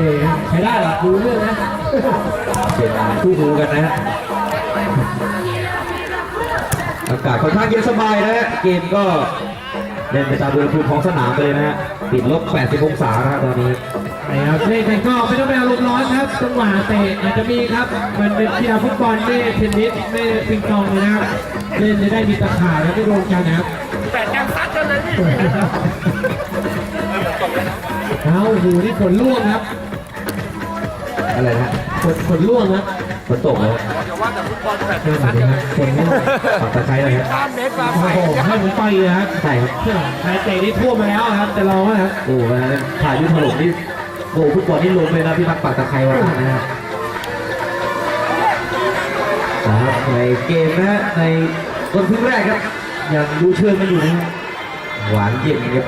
เออใช้ได้หรอดูเรื่องนะเป็นคู่หูกันนะฮะอากาศค่อนข้างเย็นสบายนะฮะเกมก็เล่นไปตามอุณหภูมิของสนามไปเลยนะฮะติดลบ 80 องศานะฮะตอนนี้นะครับเล่นกันก็ไม่ต้องไปอารมณ์ร้อนครับจังหวะเตะอาจจะมีครับ มันเป็นกีฬาฟุตบอลไม่เทนนิสไม่ปิงปองนะครับเล่นจะได้มีตะข่ายแล้วไม่โดนกันนะครับแต่แกมซัดกันเลยพี่ เอาโอ้โหนี่ฝนร่วงครับ อะไรนะฮะฝนฝนร่วงครับฝนตกเลยอย่าว่าแต่ฟุตบอลแต่เออเดี๋ยวนะฝนร่วงปักตะไคร้เลยฮะข้ามเมตรมาโอ้ใส่โหให้ผมไปเลยครับใช่ครับใครเตะนี่ท่วมมาแล้วครับ แต่เราอะครับโอ้โหวันนั้นถ่ายยุทถล่มนี่โอ้โหฟุตบอลนี่ล้มเลยนะพี่พักปักตะไคร้วันนั้นนะฮะนะครับในเกมนะฮะในต้นครึ่งแรกครับยังดูเชิงกันอยู่นะฮะหวานเย็นครับ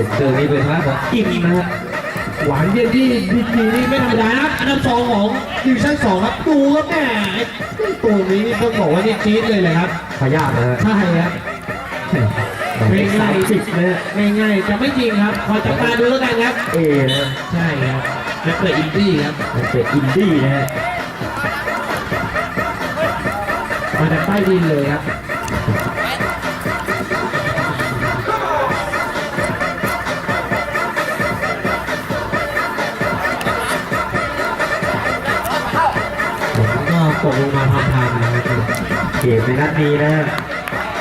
ซ็นเตอร์นี่เป็นทางของกิมนะฮะหวานเย็นที่ดีกีนี่ไม่ธรรมดานะครับอันดับสองของดิวิชั่นสองครับดูครับแหมตัวนี้นี่ต้องบอกว่านี่จี๊ดเลยเลยครับพยาธินะฮะใช่ครับไม่ง่ายสิบนะฮะง่ายๆจะไม่จริงครับพอจับตาดูแล้วกันครับ เอนะใช่ครับนักเตะอินดี้ครับมันเป็นอินดี้นะฮะมาจากใต้ดินเลยครับ ก็กลงมาทำทางนะครับเกมในนัดนี้นะ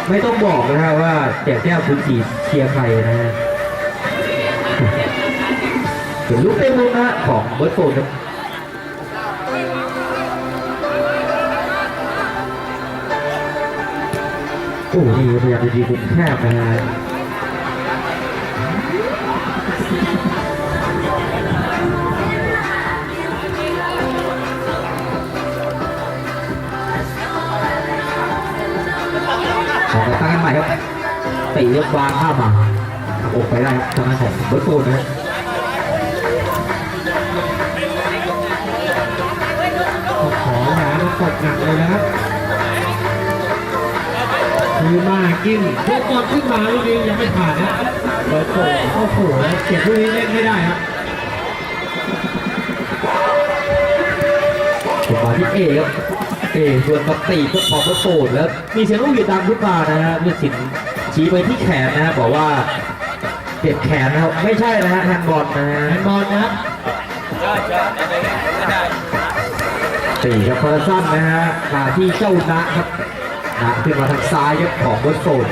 ไม่ต้องบอกนะฮะว่าแจกแก้วคุณจีเชียร์ใครนะฮะเป็นลูกเต็มมุมนะของเบิร์ตโฟนครับโอ้นี่พยายามจะยิงมุมแคบนะฮะ ตีเลือกวางข้ามมาโอกไปได้ครับทางด้านของเบิร์ตโฟนนะครับขอหามันกดหนักเลยนะครับคือมากินเพวกบอลขึ้นมาลูกนี้ยังไม่ผ่านนะเปิดโผโอ้โหเก็บลูกนี้เล่นไม่ได้ครับมาที่เอครับเอส่วนกับตีก็ของเบิร์ตโฟนแล้วมีเสียงลูกอยู่ตามขึ้นมานะฮะเมีสิน ชี้ไปที่แขนนะฮะบอกว่าเจ็บแขนนะครับ ไม่ใช่นะฮะแฮนด์บอลนะฮะแฮนด์บอลนะครับตีกับเฟอร์ซันนะฮะมาที่เจ้านะครับนะขึ้นมาทางซ้ายครับของเบิร์ตโฟน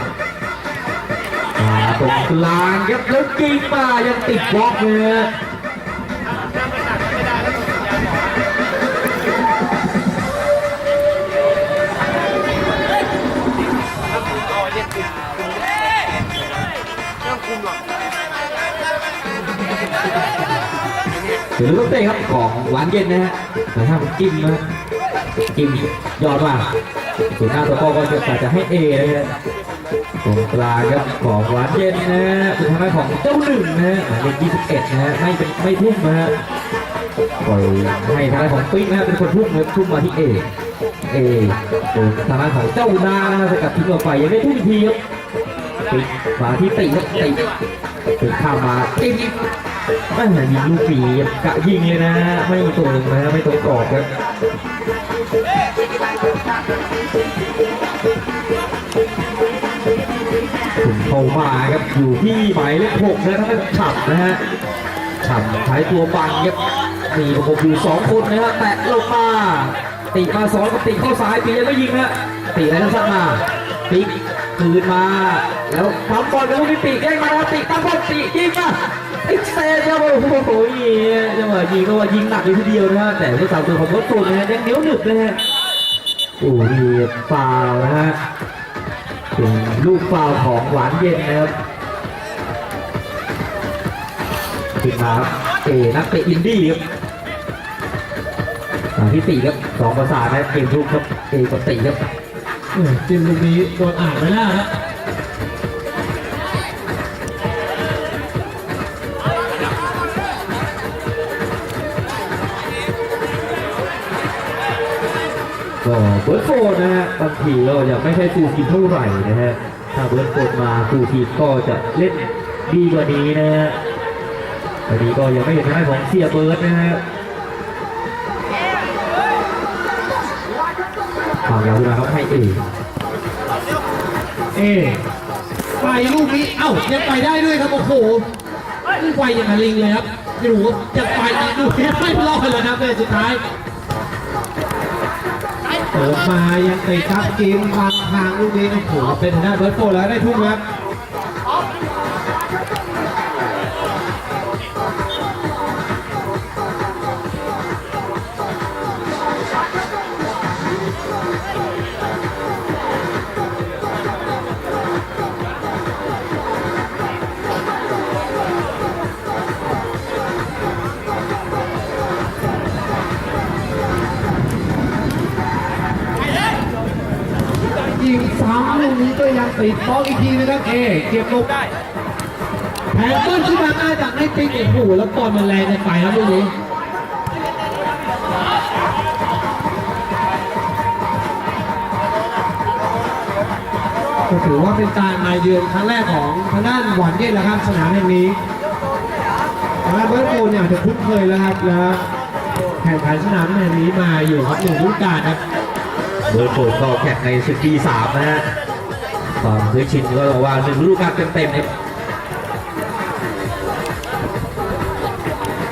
มาตรงกลางครับแล้วยิงมายังติดบล็อกเลย เดี๋ยวลูกเตะครับของหวานเย็นนะฮะแต่ถ้ามันจิ้มนะจิ้มยอดมากส่วนหน้าตัวโป้ก็จะจะให้เอนะฮะตรงกลางครับของหวานเย็นนะฮะเป็นทางด้านของเจ้าหนึ่งนะฮะหมายเลข21นะฮะไม่เป็นไม่ทุ่มนะฮะปล่อยให้ทางด้านของปิ๊กนะฮะเป็นคนทุ่มนะทุ่มมาที่เอเอส่วนทางด้านของเจ้านานะฮะสกัดทิ้งออกไปยังไม่ทุ่มทีครับปิ๊กมาที่ติครับติติข้ามมาจิ้ม ไม่เหมือนยิงลูกปีกะยิงเลยนะ ไม่ตรงนะไม่ตรงกรอบครับถึงเข้ามาครับอยู่ที่หมายเลขหกนะท่านฉ่ำนะฮะฉ่ำใช้ตัวบังครับมีประกบอยู่สองคนนะฮะแตะลงมาตีมาสองกับตีเข้าซ้ายปียังไม่ยิงนะตีอะไรทั้งสั้นมาปีกคืนมา แล้วปั๊มบอลแล้วมีปีกแย่งมาแล้วตีตั้งบอลตียิงมา ไอ้เซนครับโอ้โหจังหวะยิงก็ว่ายิงหนักเลยทีเดียวนะฮะแต่ผู้สาวตัวของรถตูนนะฮะยังเหนียวหนึบนะฮะโอ้นี่ฟาวนะฮะเป็นลูกฟาวของหวานเย็นนะครับขึ้นมาครับเอนักเตะอินดี้ครับที่ตีครับสองประสานนะเกมทุกครับเอกับตีครับเออจิ้มลูกนี้โดนอ่านไปแล้วครับ ก็เบิร์ดโฟนนะฮะบางทีก็ยังไม่ใช่ฟูลทีมเท่าไหร่นะฮะถ้าเบิร์ดโฟนมาฟูลทีมก็จะเล่นดีกว่านี้นะฮะตอนนี้ก็ยังไม่เห็นทางด้ของเสียเบิร์ดนะฮะฝั่งยาวนมาครับให้เอเอไปลูกนี้ เอ้ายังไปได้ด้วยครับ โอ้โหไปอย่างลิงเลยครับไม่รู้ว่าจะไปอีกลูกนี้ไม่รอดเลยครับในสุดท้าย เปิดมายังติดครับกิมบางทางลูกนี้โอ้โหเป็นทางด้านเบิร์ดโฟแล้วได้ทุ่มครับ นี้ก็ยังติดบล็อกอีกทีนะครับเอเก็บลงได้แผงต้นขึ้นมาได้จากให้ปิ๊กโอ้โหแล้วบอลมันแรงจะไปครับลูกนี้ก็ถือว่าเป็นการมาเยือนครั้งแรกของทางด้านหวานเย็นแล้วครับสนามแห่งนี้ทางด้านเบิร์ดโฟเนี่ยอาจจะคุ้นเคยแล้วครับแล้วแข่งขันสนามแห่งนี้มาอยู่ครับหนึ่งรุ่นการครับเบิร์ดโฟก็แข่งในศึกปีสามนะฮะ ความเคยชินก็บอกว่าหนึ่งฤดูกาลเต็มๆครับ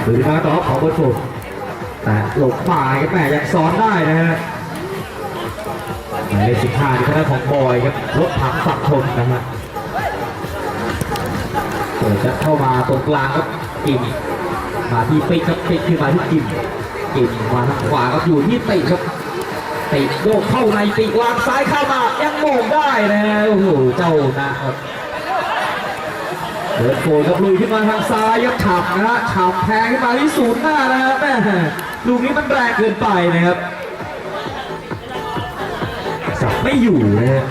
หรือมาต่อของบิร์ดแต่หลบป่าครับแม่ยังซ้อนได้นะฮะหมายเลขสิบห้านี่คณะของบอยครับรถถังฝักทนนะฮะเปิดจะเข้ามาตรงกลางครับกิมมาที่ปิ๊กครับปิ๊กขึ้นมาที่กิมกิมมาทางขวาครับอยู่ที่ติครับ ติโยกเข้าในปีกวางซ้ายเข้ามายังโมงได้นะโอ้โหเจ้านะครับเดินโผล่กับลุยขึ้นมาทางซ้ายยับฉับนะฮะฉับแทงขึ้นมาที่ศูนย์หน้านะฮะแม่ลูกนี้มันแรงเกินไปนะครับสับไม่อยู่นะฮะ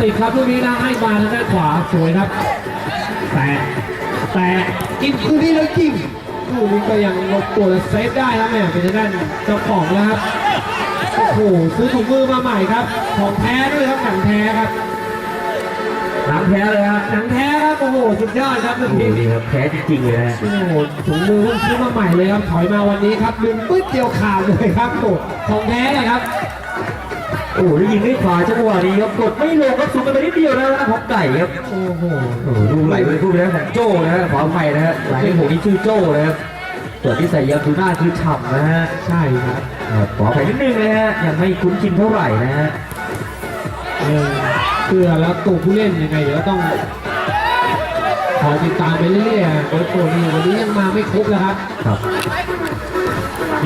ติดครับลูกนี้นะให้มาทางด้านขวาสวยครับ แต่แต่กินคืนนี้แล้วจริงลูกนี้ก็ยังลบตัวและเซฟได้ครับเนี่ยเป็นทางด้านเจ้าของแล้วครับโอ้โหซื้อถุงมือมาใหม่ครับ ของแท้ด้วยครับหนังแท้ครับหนังแท้เลยฮะหนังแท้ครับโอ้โหสุดยอดครับลูโอ้กโหนี้นี่ครับแท้จริงๆเลยนะฮะโอ้โหถุงมือเพิ่งซื้อมาใหม่เลยครับถอยมาวันนี้ครับดึงปึ๊ดเดียวขาดเลยครับโอ้โหของแท้เลยครับ โอ้โหได้ยิงด้วยขวาจังหวะนี้ครับกดไม่ลงครับสูงกันไปนิดเดียวนะของไก่ครับโอ้โหโอ้โหดูไหลไปพูดไปแล้วของโจ้นะฮะขออภัยนะฮะไหลที่ผมนี่ชื่อโจ้นะครับส่วนที่ใส่ยาคูน่าคือฉ่ำนะฮะใช่ครับครับขออภัยนิดนึงนะฮะยังไม่คุ้นชินเท่าไหร่นะฮะเออเพื่อแล้วตัวผู้เล่นยังไงเดี๋ยวต้องขอติดตามไปเรื่อยๆโค้ชโตนี่วันนี้ยังมาไม่ครบแล้วครับครับ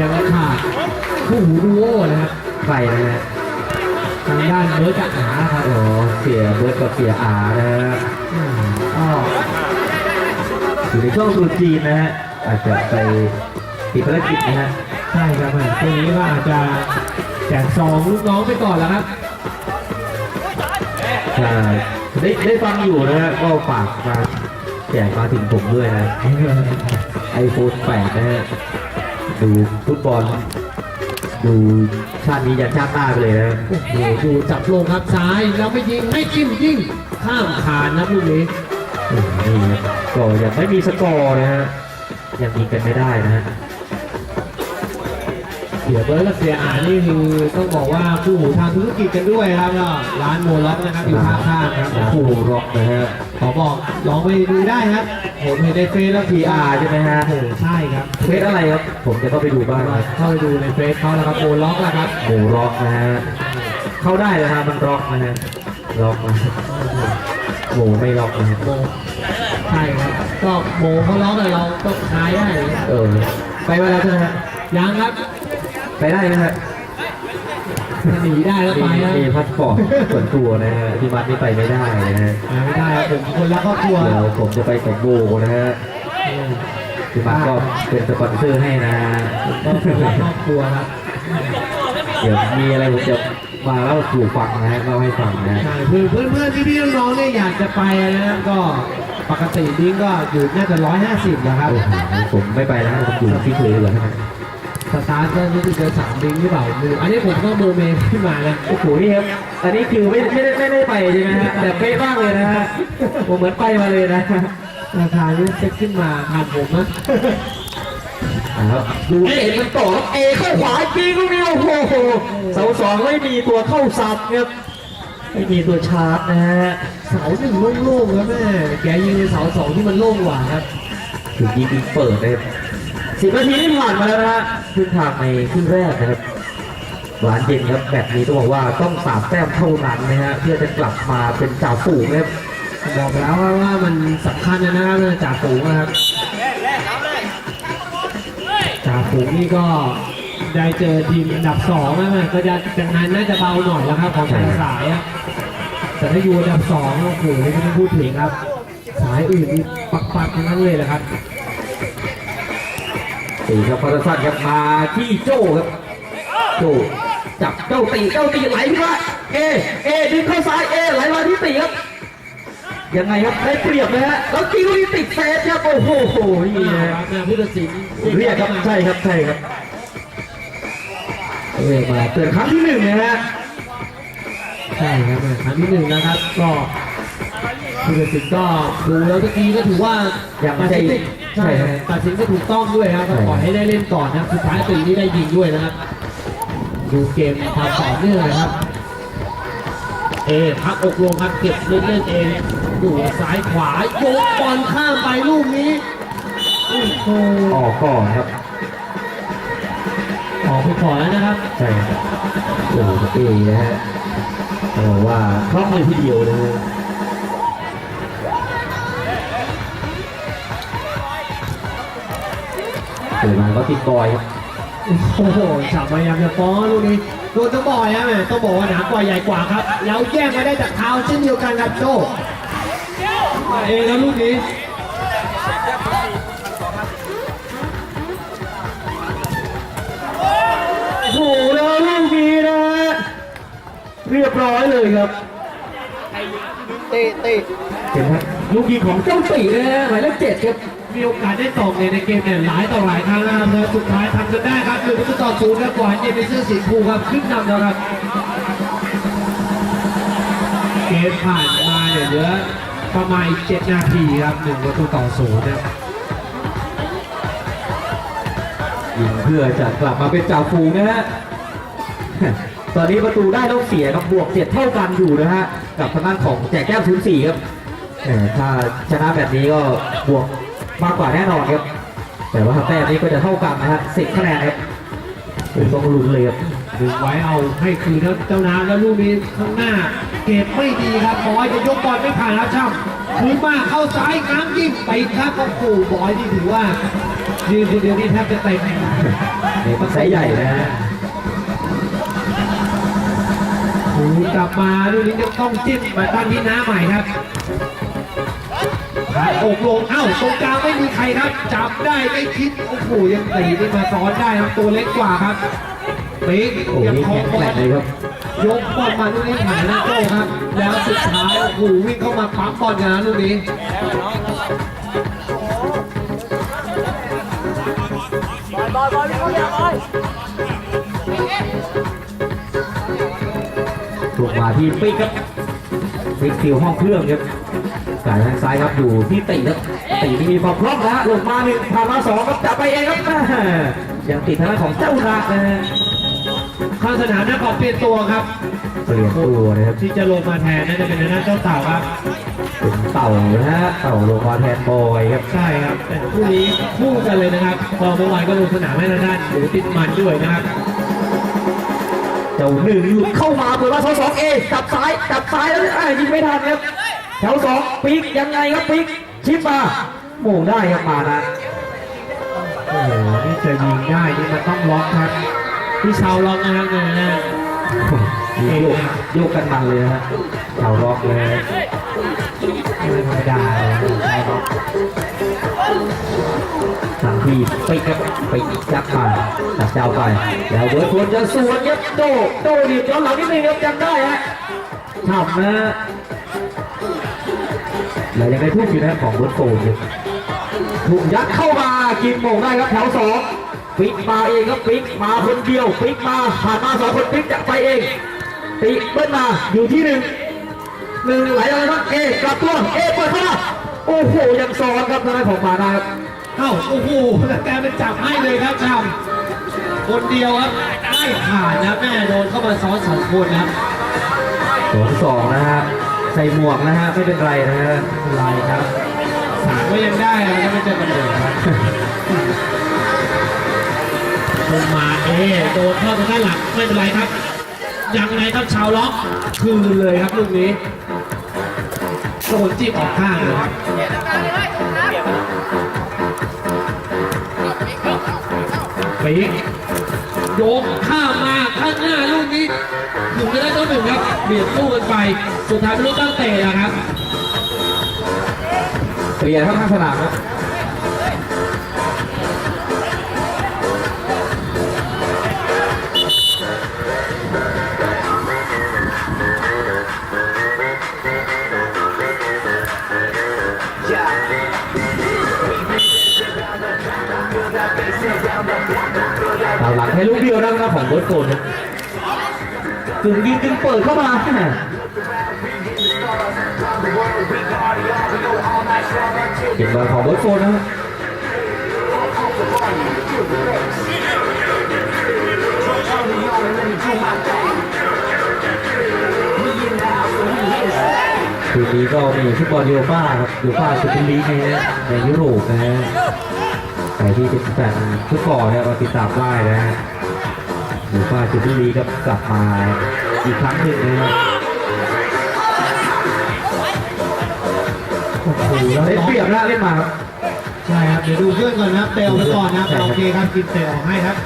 ยังขาดคู่หูดูโอนะครับใครนะฮะ ทางด้านเบิร์ดกับอาครับโอ๋อเสียเบิร์ดกับเสียอานะฮะอืมก็อยู่ในช่วงตรุษจีนนะฮะอาจจะไปติดภารกิจนะฮะใช่ครับตัวนี้ก็อาจจะแจกซองลูกน้องไปก่อนแล้วครับใช่ได้ได้ฟังอยู่นะฮะก็ฝากมาแจกมาถึงผมด้วยนะไอโฟน8นะฮะดูฟุตบอล ดูชาตินี้ยันชาติหน้าไปเลยนะโอ้โหดูจับลงครับซ้ายแล้วไม่ยิงให้จิ้มยิงข้ามคานนะลูกนี้โอ้โหนี่ครับก็ยังไม่มีสกอร์นะฮะยังยิงกันไม่ได้นะฮะเสียเบิร์ดกับเสียอานี่คือต้องบอกว่าคู่หูทางธุรกิจกันด้วยครับก็ร้านโมล็อกนะครับอยู่ข้างๆครับโอ้โหร็อกนะฮะขอบอกลองไปดูได้ครับผมเห็นในเฟซแล้ว PR ใช่ไหมฮะโอ้โหใช่ครับเฟซอะไรครับผมจะเข้าไปดูบ้างนะเข้าไปดูในเฟซเขาแล้วครับโมล็อกแล้วครับหมูร็อกนะฮะเข้าได้นะฮะมันร็อกนะฮะร็อกนะฮะหมูไม่ร็อกนะฮะโมใช่ครับก็โมเขาล็อกแต่เราต้องคลายได้เออไปมาแล้วใช่ไหมฮะยังครับ ไปได้นะฮะหนีได้แล้วมีไปนะมีพาสปอร์ตส่วนตัวนะฮะที่มัดนี่ไปไม่ได้นะฮะไปไม่ได้ครับผมคนละครอบครัว เดี๋ยวผมจะไปกับโบนะฮะเออที่มัดก็เป็นสปอนเซอร์ให้นะฮะก็คนละครอบครัวครับเดี๋ยวมีอะไรผมจะมาเล่าสู่ฟังนะฮะเล่าให้ฟังนะฮะ ใช่คือเพื่อนเพื่อนๆพี่ๆน้องๆเนี่ยอยากจะไปนะครับก็ปกติดิ้งก็อยู่น่าจะร้อยห้าสิบนะครับ โอ้โหผมไม่ไปแล้วผมอยู่ที่เคยเลยนะครับ สตาร์ทก็รู้สึกจะสามดิ้งหรือเปล่าไม่รู้อันนี้ผมก็โมเมนต์ขึ้นมานะโอ้โหนี่ครับอันนี้คือไม่ไม่ได้ไม่ได้ไปใช่ไหมฮะแต่เป๊ะมากเลยนะฮะผมเหมือนไปมาเลยนะราคาเนี่ยเซ็ตขึ้นมาผ่านผมนะครับดูเอ็มันต่อครับเอเข้าขวาจริงลูกนี้โอ้โหเสาสองไม่มีตัวเข้าซับครับไม่มีตัวชาร์จนะฮะเสาหนึ่งโล่งๆแล้วแม่แกยิงในเสาสองที่มันโล่งกว่าครับถึงยิงเปิดเลย สิบนาทีที่ผ่านมาแล้วนะฮะครึ่งทางในครึ่งแรกนะครับ หวานเย็นครับแบบนี้ต้องบอกว่าต้องสามแต้มเท่านั้นนะฮะเพื่อจะกลับมาเป็นจ่าฝูงนะครับบอกแล้วว่าวามันสำคัญนะครับจ่าฝูงนะครับจ่าฝูงนี่ก็ได้เจอทีมอันดับสองนะมันก็จะจะงานน่าจะเบาหน่อยแล้วครับของแต่ละสายอะแต่ถ้าอยู่อันดับสองโอ้โหไม่ต้องพูดถึงครับ สายอื่นนี่ปักปักๆทั้งนั้นเลยแหละครับ ตีครับพอร์สันครับมาที่โจ้ครับโจ้จับเจ้าตีเจ้าตีไหลขึ้นมาเอเอดึงเข้าซ้ายเอไหลมาที่ตีครับยังไงครับได้เปรียบเลยฮะแล้วคิวนี่ติดเซฟครับโอ้โหโหนี่นี่นะนะครับแม่ผู้ตัดสินเรียกครับใช่ครับใช่ครับเรียกมาเตือนครั้งที่หนึ่งนะฮะใช่ครับแม่ครั้งที่หนึ่งนะครับ ก็ผู้ตัดสินก็ดูแล้วเมื่อกี้ก็ถือว่ายังไม่ตัด ใช่สินใช่ครับตัดสินก็ถูกต้องด้วยครับก็ปล่อยให้ได้เล่นก่อนนะครับสุดท้ายตีนี่ได้ยิงด้วยนะครับ ดูเกมความต่อเนื่องนะครับ เอพักอกลงครับเก็บเล่นเล่นๆเองดูซ้ายขวายกบอลข้ามไปลูกนี้โอ้โหออกก่อนครับออกไปก่อนแล้วนะครับ ใช่ครับโอ้โหเอนะฮะต้องบอกว่าคล่องเลยทีเดียวนะฮะ เปิดมาก็ติดบอยครับโอ้โหฉับพยายามจะฟ้องลูกนี้โดนต้องบอยนะแม่ต้องบอกว่าหนากว่าใหญ่กว่าครับ แล้วแย่งมาได้จากเท้าเช่นเดียวกันครับโจมาเองแล้วลูกนี้โอ้โหแล้วลูกนี้นะฮะเรียบร้อยเลยครับเตะเตะเห็นไหมลูกยิงของเจ้าตีนะฮะหมายเลขเจ็ดครับ มีโอกาสได้ตกเนี่ยในเกมเนี่ยหลายต่อหลายครั้งนะครับแล้วสุดท้ายทำจนได้ครับหนึ่งประตูต่อศูนย์ครับกว่าเจมส์เสื้อสีฟูครับขึ้นนำแล้วครับเกมผ่านมาเนี่ยเหลือประมาณอีกเจ็ดนาทีครับหนึ่งประตูต่อศูนย์นะครับยิงเพื่อจะกลับมาเป็นจ่าฝูงนะฮะตอนนี้ประตูได้ต้องเสียครับบวกเจ็ดเท่ากันอยู่นะฮะกับทางด้านของแจกแก้วศูนย์สี่ครับแหมถ้าชนะแบบนี้ก็บวก มากกว่าแน่นอนครับ แต่ว่าแต้มนี้ก็จะเท่ากันนะฮะสิบคะแนนครับผมต้องลุ้นเลยครับดึงไว้เอาให้คืนครับเจ้าน้ำแล้วลูกนี้ข้างหน้า เก็บไม่ดีครับบอยจะยกบอลไม่ผ่านครับช่ำคืนมาเข้าซ้ายน้ำยิงไปครับก็โอ้โหบอยนี่ถือว่ายืนคนเดียวนี่แทบจะเต็มนี่มันไซส์ใหญ่นะฮะคืนกลับมาลูกนี้จะต้องจิ้มมาตั้งที่น้าใหม่ครับขา อกลงเอ้าตรงกลางไม่มีใครครับ จับได้ไม่คิดโอ้โหยังตีได้มาซ้อนได้ครับตัวเล็กกว่าครับปิ๊กโอ้ยังคล้อแข็งบแกอร่งลเลยครับยกบอลมาลูกนี้ผ่านหน้าโต้ครับ แล้วสุดท้ายโอ้โหวิ่งเข้ามาปั๊มบอลกันนะลูกนี้บอยบอยบอยพี่เขาเรียกบอยถูกมาที่ปิ๊กครับปิ๊กฟิวห้องเครื่องครับ สายทางซ้ายครับอยู่ที่ตีครับตีที่มีความพร้อมนะฮะลงมาหนึ่งผ่านมาสองครับจับไปเองครับแม่ยังติดทางด้านของเจ้านานะฮะข้างสนามนักขอเปลี่ยนตัวครับเปลี่ยนตัวนะครับที่จะลงมาแทนน่าจะเป็นทางด้านเจ้าเต่าครับเป็นเต่านะฮะเต่าลงมาแทนบอยครับใช่ครับแต่คู่นี้คู่กันเลยนะครับพอเมื่อวานก็ลงสนามให้ทางด้านหนูติดมันด้วยนะครับเจ้าหนึ่งหลุดเข้ามาเปิดมาสองสองเอจับซ้ายจับซ้ายแล้วอะยิงไม่ทันครับ แถวสองปีกยังไงครับปีกชิปมาโมงได้ครับมานะโอ้โหนี่จะยิงได้นี่มันต้องล็อกครับพี่ชาวล็อกนะครับเนี่ยนะโยกโยกกันมันเลยนะฮะเต่าล็อกเลยไม่ธรรมดาเลยชาวล็อกสั่งเคทีไปกับไปจับมาตัดเจ้าไป แล้วเวิร์ดควรจะสวนครับโดโดดีย้อนหลังนิดนึงครับยังได้ฮะทำนะ แล้วยังได้ทุกอยู่นะของเวิร์ดโฟนครับถูกยัดเข้ามากินโมงได้ครับแถวสองปิกมาเองครับปิกมาคนเดียวปิกมาผ่านมาสองคนปิกจะไปเองปิกเบิ้ลมาอยู่ที่หนึ่งหนึ่งไหลอะไรครับเอกลับตัวเอเปิดเข้ามาโอ้โหยังซ้อนครับทางด้านของมานาครับเอ้าโอ้โหแล้วแกเป็นจับให้เลยครับชำคนเดียวครับไม่ผ่านนะแม่โดนเข้ามาซ้อนสองคนนะครับสองสองนะฮะ ใส่หมวกนะฮะไม่เป็นไรนะฮะลายครับสามก็ยังได้นะถ้าไม่เจอกันเดิมครับลงมาเอโดนเข้าทางด้านหลังไม่เป็นไรครับ ยังไงครับชาวล็อกคืนเลยครับลูกนี้โดนจีบออกข้างเลยครับปีก โยกข้ามมาข้างหน้าลูกนี้ถึงจะได้ต้นหนึ่งครับเบียดสู้กันไป สุดท้ายไม่รู้ตั้งเตะนะครับเปลี่ยนข้างสนามครับามหลังให้ลูกเดียวนะครับของเบิร์ดโกนกึ่งยิงกึ่งเปิดเข้ามาเก็บบอลของเบิร์ดโกนนะคืนนี้ก็มีฟุตบอลยูโรป้าครับยูโรป้าซูเปอร์ลีกในยุโรปนะฮะ ใครที่เป็นแฟนฟุตบอลเนี่ยก็ติดตามได้นะฮะหรือว่าจุดที่ลีก็กลับมาอีกครั้งหนึ่งนะฮะโอ้โหแล้วเล่นเปรียบนะเล่นมาครับ ใช่ครับ เดี๋ยวดูเพื่อนก่อนนะครับเตลไปก่อนนะครับโอเคครับกินเตลให้ครับ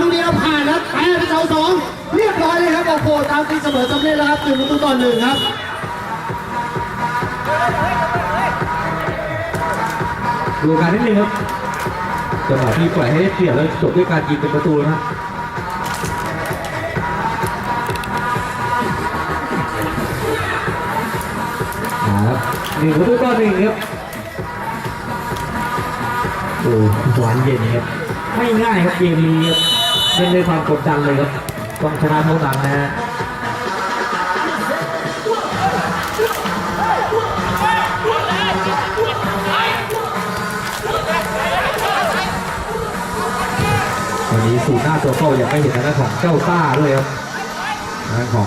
ลูกนี้แล้วผ่านแล้วแพ้ไปเสาสองเรียบร้อยเลยครับโอ้โหตามตีเสมอสำเร็จแล้วครับหนึ่งประตูต่อหนึ่งครับดูการนิดนึงครับจังหวะที่ปล่อยให้เปรียบแล้วจบด้วยการยิงเป็นประตูนะครับหนึ่งประตูต่อหนึ่งครับโอ้หวานเย็นครับไม่ง่ายครับเกมนี้ครับ ล่นด้วยความกดดันเลยครับต้องชนะเท่านั้นนะฮะวันนี้สูตรหน้าตัวโตยังไม่เห็นทางด้านของเจ้าต้าด้วยครับทางด้านของ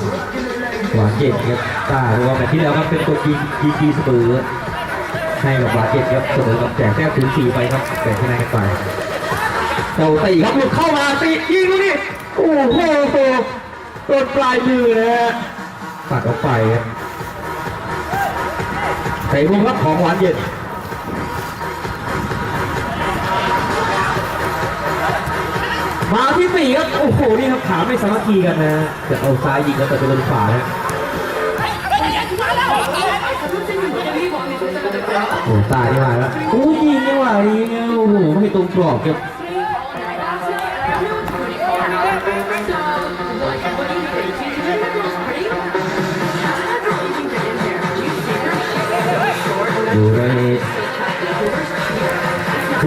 หวานเย็นครับต้าเพราะว่าแมตช์ที่แล้วครับเป็นตัวยิงยิงทีเสมอให้กับหวานเย็นครับเสมอกับแจกแต้มถึงสี่ไปครับแบ่งคะแนนกันไป เจ้าตีครับหลุดเข้ามาตียิงลูกนี่โอ้โหโดนปลายมือนะฮะตัดออกไปครับใส่มุมครับของหวานเย็นมาที่สี่ครับโอ้โหนี่ครับขาไม่สามัคคีกันนะจะเอาซ้ายยิงแล้วแต่จะโดนขวานะโอ้ตายที่มาแล้วโอ้ยิงนี่หว่ายิงเนี่ยโอ้โหไม่ตรงกรอบครับ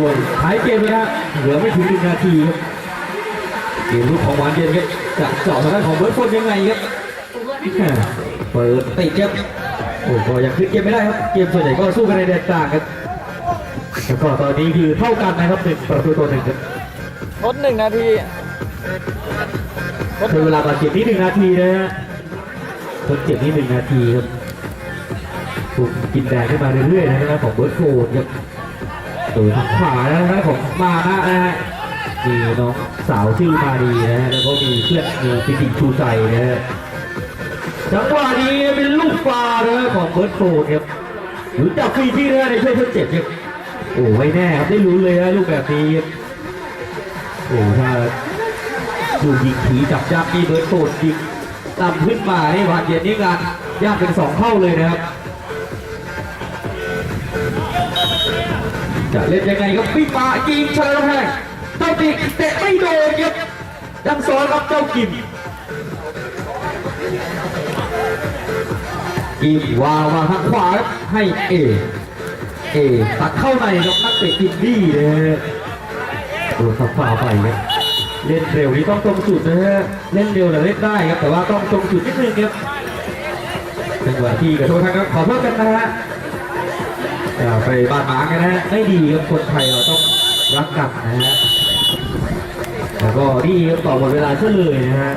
วงท้ายเกมเลยนะเหลือไม่ถึงหนึ่งนาทีครับเกมลูกของหวานเย็นครับจะเจาะทางด้านของเบิร์ดโฟนยังไงครับแหม่เปิดติดครับโอ้ก็ยังขึ้นเกมไม่ได้ครับเกมส่วนใหญ่ก็สู้กันในแดนกลางครับแล้วก็ตอนนี้คือเท่ากันนะครับหนึ่งประตูต่อหนึ่งครับทดหนึ่งนาทีเป็นเวลาบาดเจ็บนี่หนึ่งนาทีนะฮะทดเจ็บนี่หนึ่งนาทีครับถูกกินแดงขึ้นมาเรื่อยๆนะครับของเบิร์ดโฟนครับ ตัวทางขวานะครับของมานะนะฮะมีน้องสาวชื่อมาดีนะฮะแล้วก็มีเพื่อนมีปิติชูใจนะฮะจังหวะนี้เป็นลูกฟานะฮะของเบิร์ดโฟนครับรู้จักฟรีที่นะในช่วงทดเจ็บครับโอ้ไม่แน่ครับได้รู้เลยฮะลูกแบบนี้โอ้ถ้าดูยิงผีจับยากนี่เบิร์ดโฟดยิงต่ำขึ้นมาในี่วันเย็นนี่งานยากเป็นสองเท่าเลยนะครับ จะเล่นยังไงครับปิ๊กมายิงเชลแพงเจ้าติกเตะไม่โดนครับยังซอนครับเจ้ากิมกิมวาวมาทางขวาครับให้เอเอตัดเข้าในครับนักเตะอินดี้นะฮะโดนขับฝ่าไปครับเล่นเร็วนี่ต้องตรงจุดนะฮะเล่นเร็วแต่เล่นได้ครับแต่ว่าต้องตรงจุดนิดนึงครับจังหวะที่กระโดดทางครับขอโทษกันนะฮะ อย่าไปบาดหมางกันนะฮะไม่ดีครับคนไทยเราต้องรักกันนะฮะแล้วก็ดีครับต่อหมดเวลาซะเลยนะฮะ